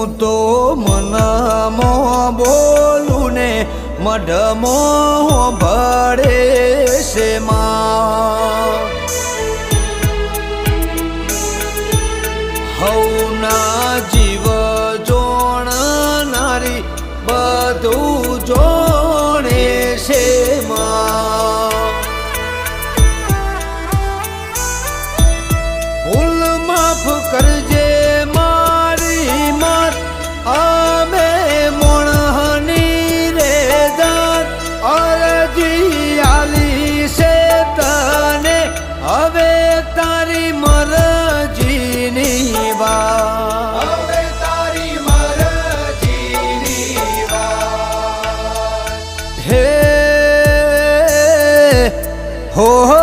હું તો મનમો બોલું ને મઢમો ભળે છે માં. જીવ જોણનારી બધું જોણે હવે તારી મરજીની વાત. હવે તારી મરજીની વાત. હે હો હો